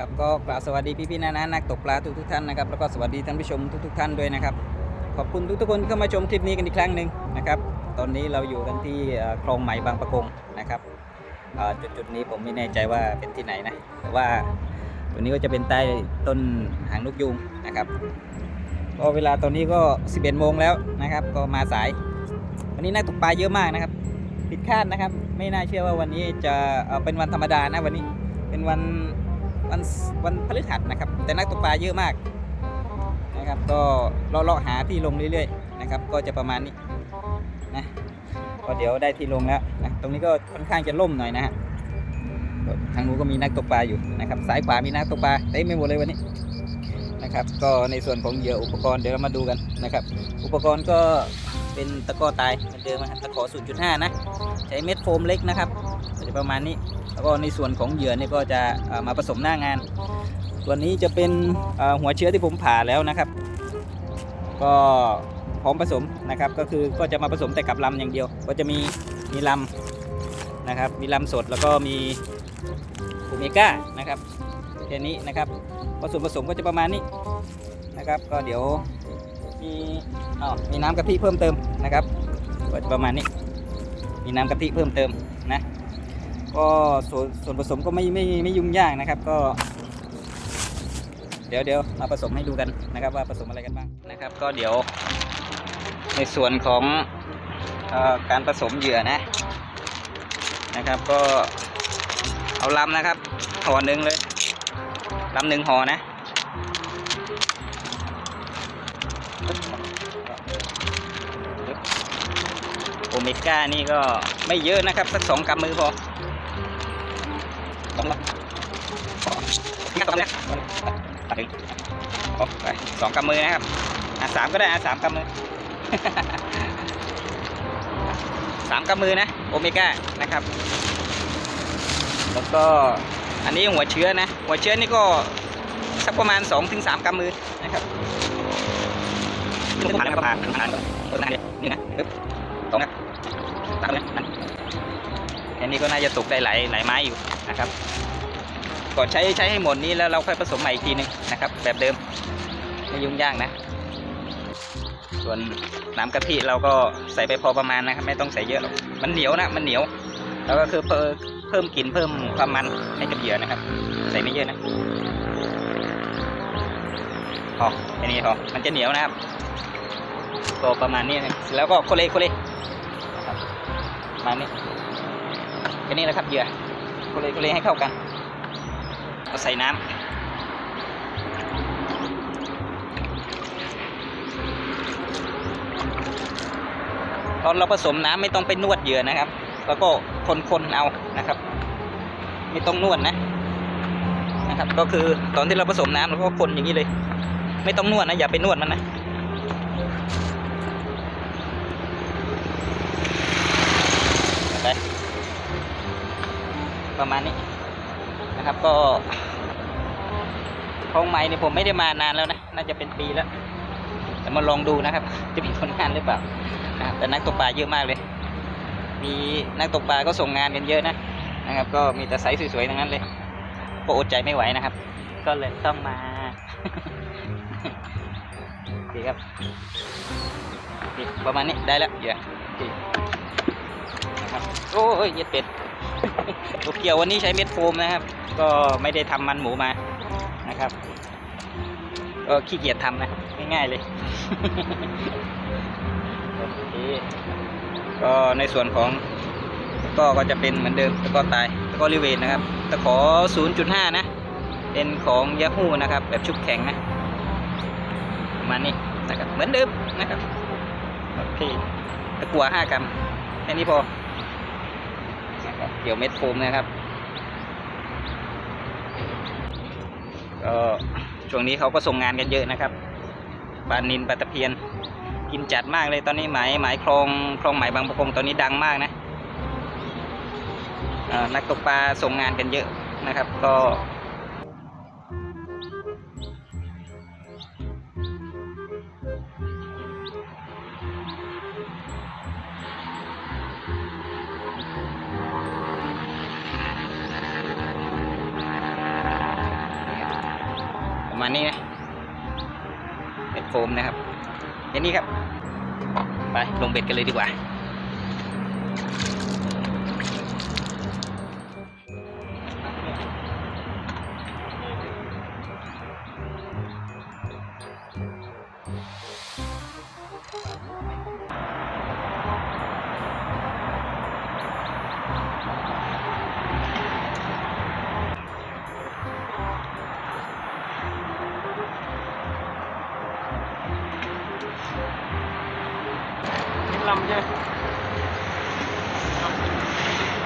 ครับก็กล่าวสวัสดีพี่ๆนะนะนักตกปลาทุกทุกๆท่านนะครับแล้วก็สวัสดีท่านผู้ชมทุกๆท่านด้วยนะครับ ขอบคุณทุกๆคนที่เข้ามาชมคลิปนี้กันอีกครั้งหนึ่งนะครับ ตอนนี้เราอยู่กันที่คลองใหม่บางประกงนะครับจุดจุดๆนี้ผมไม่แน่ใจว่าเป็นที่ไหนนะแต่ว่าตัวนี้ก็จะเป็นใต้ต้นหางนกยูงนะครับก็เวลาตอนนี้ก็ 11โมงแล้วนะครับ ก็มาสาย วันนี้นักตกปลาเยอะมากนะครับผิดคาดนะครับ ไม่น่าเชื่อว่าวันนี้จะเเป็นวันธรรมดานะวันนี้เป็นวัน วันวันพฤหัสนะครับ แต่นักตกปลาเยอะมากนะครับ ก็เลาะหาที่ลงเรื่อยๆนะครับ ก็จะประมาณนี้นะก็เดี๋ยวได้ที่ลงแล้วนะตรงนี้ก็ค่อนข้างจะล่มหน่อยนะฮะทางนู้นก็มีนักตกปลาอยู่นะครับสายขวามีนักตกปลาเต็มไปหมดเลยวันนี้นะครับ ก็ในส่วนของเหยื่ออุปกรณ์เดี๋ยวเรามาดูกันนะครับ อุปกรณ์ก็เป็นตะกร้อตายเหมือนเดิมนะครับตะขอ 0.5 นะ ใช้เม็ดโฟมเล็กนะครับจะประมาณนี้ แล้วก็ในส่วนของเหยื่อเนี่ยก็จะมาผสมหน้างานส่วนี้จะเป็นหัวเชื้อที่ผมผ่าแล้วนะครับ ก็พร้อมผสมนะครับก็คือก็จะมาผสมแต่กับลำอย่างเดียว ก็จะมีมีลำนะครับ มีลำสดแล้วก็มีโอเมก้านะครับแค่นี้นะครับก็ส่วนผสมก็จะประมาณนี้นะครับ ก็เดี๋ยวมีอ๋อมีน้ำกะทิเพิ่มเติมนะครับก็จะประมาณนี้ มีน้ำกะทิเพิ่มเติม ก็ส่วนส่วนผสมก็ไม่ไม่ไม่ยุ่งยากนะครับ ก็ เดี๋ยวเดี๋ยวมาผสมให้ดูกันนะครับว่าผสมอะไรกันบ้างนะครับ ก็เดี๋ยว ในส่วนของออการผสมเหยื่อนะนะครับ ก็เอาลำนะครับห่อหนึ่งเลยลำหนึ่งห่อนะโอเมก้านี่ก็ไม่เยอะนะครับ สักสองกำมือพอ ต้องเนี่ยตัดถึงโอ้ไปสองกำมือนะครับอะสามก็ได้อะสามกำมือสามกำมือนะโอเมก้านะครับแล้วก็อันนี้หัวเชื้อนะ หัวเชื้อนี่ก็สักประมาณ2อถึงสามกำมือนะครับผ่านแล้วก็ผ่านผ่านก็ต้นหน้าเนี่ยนี่นะปึ๊บตรงนะตามเลยนั่นอันนี้ก็น่าจะตกได้หลายหลายไม้อยู่นะครับ ก่อนใช้ใช้ให้หมดนี้แล้วเราค่อยผสมใหม่อีกทีหนึงนะครับ แบบเดิมไม่ยุ่งยากนะ ส่วนน้ำกะทิเราก็ใส่ไปพอประมาณนะครับ ไม่ต้องใส่เยอะหรอกมันเหนียวนะ มันเหนียว แล้วก็คือเพิ่มกลิ่นเพิ่มความมันให้กับเหยื่อนะครับ ใส่ไม่เยอะนะพอแค่นี้พอมันจะเหนียวนะครับก็ประมาณนี้นะแล้วก็โคเลโคเลนะครับมานี้แค่นี้นะครับเหยื่อโคเลโคเลให้เข้ากัน ก็ใส่น้ำตอนเราผสมน้ำไม่ต้องไปนวดเหยื่อนะครับ แล้วก็คนๆเอานะครับ ไม่ต้องนวดนะนะครับ ก็คือตอนที่เราผสมน้ำเราก็คนอย่างนี้เลย ไม่ต้องนวดนะอย่าไปนวดมันนะไปประมาณนี้นะครับก็ คลองไม้นี่ผมไม่ได้มานานแล้วนะ น่าจะเป็นปีแล้ว แต่มาลองดูนะครับ จะมีผลงานหรือเปล่านะครับแต่นักตกปลาเยอะมากเลย มีนักตกปลาก็ส่งงานกันเยอะนะนะครับ ก็มีแต่ไซส์สวยๆทั้งนั้นเลยก็อดใจไม่ไหวนะครับ ก็เลยต้องมาโอเครับประมาณนี้ได้แล้วเดี๋ยวโอเคนะครับโอ้ยเย็ดเป็ดตัวเกี่ยววันนี้ใช้เม็ดโฟมนะครับ ก็ไม่ได้ทำมันหมูมา นะครับก็ขี้เกียจทำนะ ง่ายๆเลยโอเคก็ในส่วนของก็ก็จะเป็นเหมือนเดิมตะกร้อตายตะกร้อริเวนนะครับตะขอ 0.5 นะ เป็นของยาฮูนะครับ แบบชุบแข็งนะประมาณนี้นะครับเหมือนเดิมนะครับโอเคตะกัว5กรัมแค่นี้พอนะครับเกี่ยวเม็ดโฟมนะครับ ก็ช่วงนี้เขาก็ส่งงานกันเยอะนะครับปลานินปลาตะเพียน กินจัดมากเลยตอนนี้หมายหมายคลองคลองหมายบางประกงตอนนี้ดังมากนะนักตกปลาส่งงานกันเยอะนะครับ ก็ ประมาณนี้นะ เป็นโฟมนะครับเดี๋ยนี้ครับ ไปลงเบ็ดกันเลยดีกว่า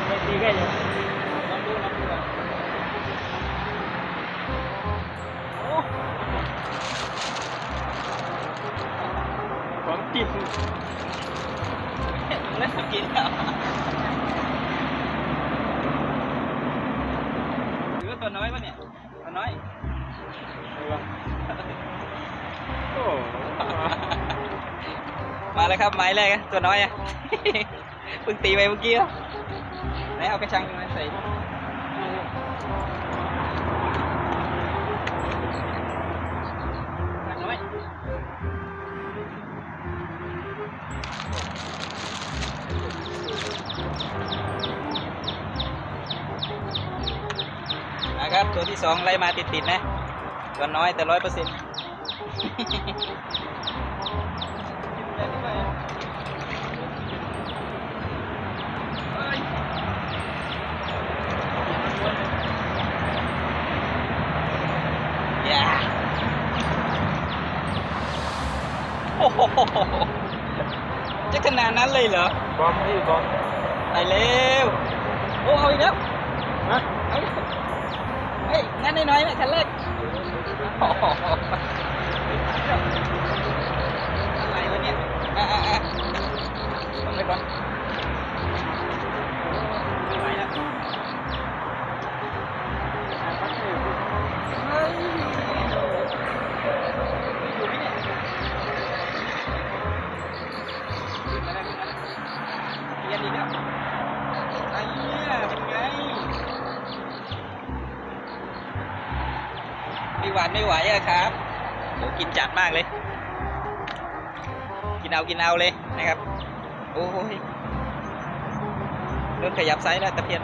ไม่ตีแค่ยัง มาแล้วครับไม้แรกตัวน้อยอะเพิ่งตีไปเมื่อกี้อะไหนเอากระชังมาใส่นะครับตัวที่สองไล่มาติดๆนะตัวน้อยแต่ร้อยเปอร์เซ็นต์ จะขนาดนั้นเลยเหรอบอมนี่บอมไปเร็วโอ้เอาอีกแล้วฮะเอาอีกเฮ้ยงั้นน้อยๆนะคันแรกโอ้โหอะไรวะเนี่ยอะอะอะลงไปก่อน อะครับโหกินจัดมากเลย กินเอากินเอาเลยนะครับ โอ้ยเริ่มขยับไซส์แล้วตะเพียน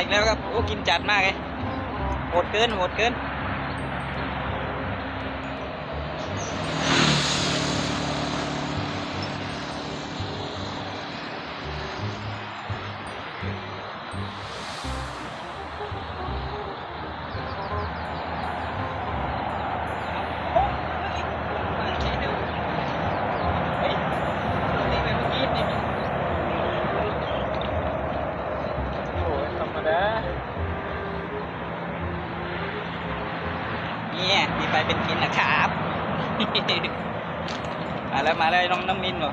อีกแล้วครับโอ้กินจัดมากเลยโหดเกินโหดเกิน เป็นกินนะครับ มาแล้วมาแล้วน้องน้องมินเหรอ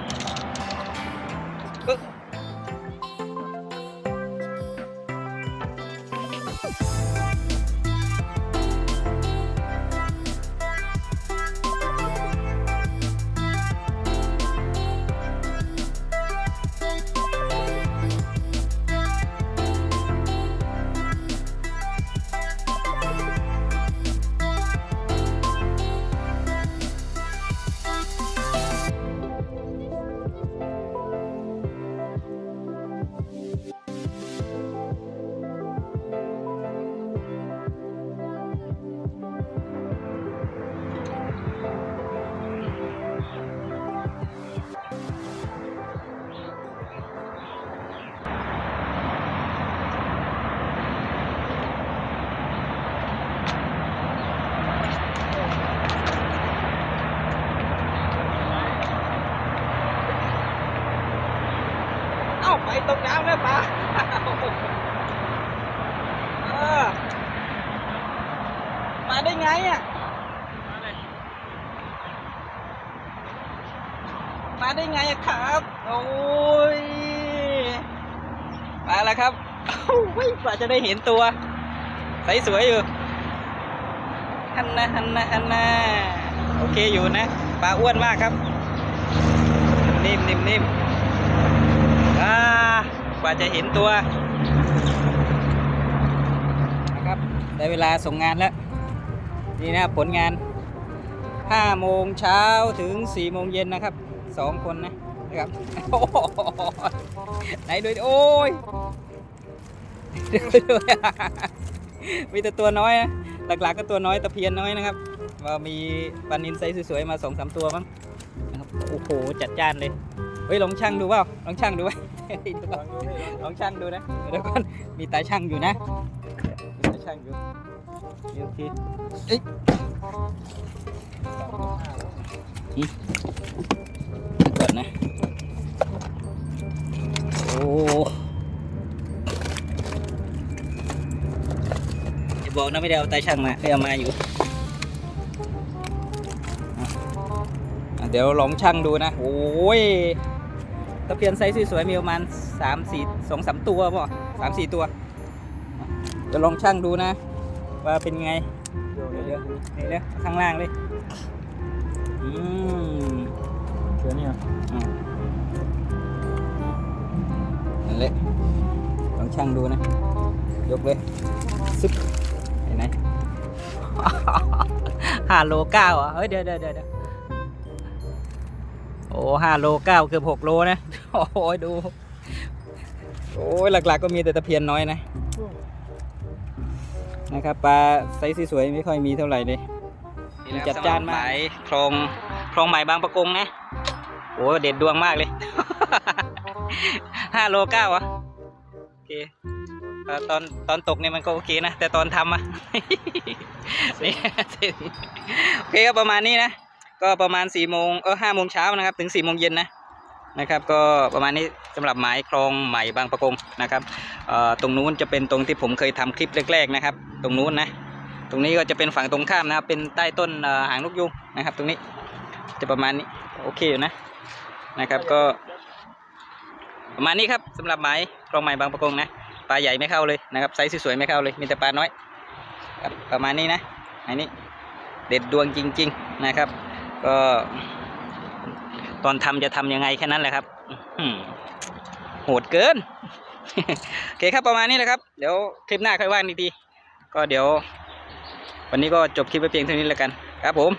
ไปตกน้ำแล้วปลาเออมาได้ไงอะ มาได้ไงอะครับ โอ้ยมาแล้วครับโอ้ยกว่าจะได้เห็นตัว ใสสวยอยู่ฮันนะฮันนะฮันนะโอเคอยู่นะ ปลาอ้วนมากครับ นิ่มนิ่มนิ่ม กว่าจะเห็นตัวนะครับได้เวลาส่งงานแล้ว นี่นะผลงาน 5 โมงเช้าถึง 4 โมงเย็นนะครับ 2 คนนะนะครับโอ้โหไหนดูดิโอ้ยดูดูมีแต่ตัวน้อยนะหลักๆก็ตัวน้อยตะเพียนน้อยนะครับว่ามีปลานินไซส์สวยๆมาสองสามตัวมั้งนะครับโอ้โหจัดจ้านเลยเฮ้ยลองช่างดูเปล่าลองช่างดูไว้ ลองช่างดูนะเดี๋ยวก่อนมีตาช่างอยู่นะมีตาช่างอยู่โอเคเอ้ยอืมก่อนนะโอ้อย่าบอกนะไม่ได้เอาตาช่างมาเคยเอามาอยู่อะเดี๋ยวลองช่างดูนะ โอ้ย ตะเพียนไซส์สวยๆมีประมาณสามสี่สองสามตัวป่ะสามสี่ตัว จะลองช่างดูนะ ว่าเป็นไงเดี๋ยวเดี๋ยวนี่เดี๋ยวข้างล่างเลยอืมเดี๋ยวนี้อ่านั่นแหละลองช่างดูนะ ยกเลยซึบเห็นไหมห้าโลเก้าอะเฮ้ยเดี๋ยวเดี๋ยวเดี๋ยว อ้ห้าโลเก้าเกือบหกโลนะ โอ้ยดู โอ้ยหลักๆก็มีแต่ตะเพียนน้อยนะ นะครับปลาไซส์สวยๆไม่ค่อยมีเท่าไหร่เลยจัดจ้านมากคลองคลองใหม่บางประกงนะ โอ้เด็ดดวงมากเลยห้าโลเก้าอะโอเคตอนตอนตกเนี่ยมันก็โอเคนะ แต่ตอนทำอะนี่โอเคก็ประมาณนี้นะ ก็ประมาณ4ี่โมงเออห้าโมงเช้านะครับ ถึง4ี่โมงเย็นนะนะครับ ก็ประมาณนี้สำหรับหมายคลองใหม่บางประกงนะครับเอ่อตรงนู้นจะเป็นตรงที่ผมเคยทำคลิปแรกๆนะครับ ตรงนู้นนะตรงนี้ก็จะเป็นฝั่งตรงข้ามนะครับ เป็นใต้ต้นหางนกยุงนะครับ ตรงนี้จะประมาณนี้โอเคอยู่นะนะครับก็ ประมาณนี้ครับสำหรับหมายคลองใหม่บางประกงนะปลาใหญ่ไม่เข้าเลยนะครับไซส์สวยๆไม่เข้าเลยมีแต่ปลาน้อยประมาณนี้นะอันนี้เด็ดดวงจริง ๆ นะครับ ก็ตอนทำจะทำยังไงแค่นั้นแหละครับโหดเกิน โอเคครับประมาณนี้แหละครับ เดี๋ยวคลิปหน้าค่อยว่ากันอีกทีก็เดี๋ยว วันนี้ก็จบคลิปไปเพียงเท่านี้แล้วกัน ครับผม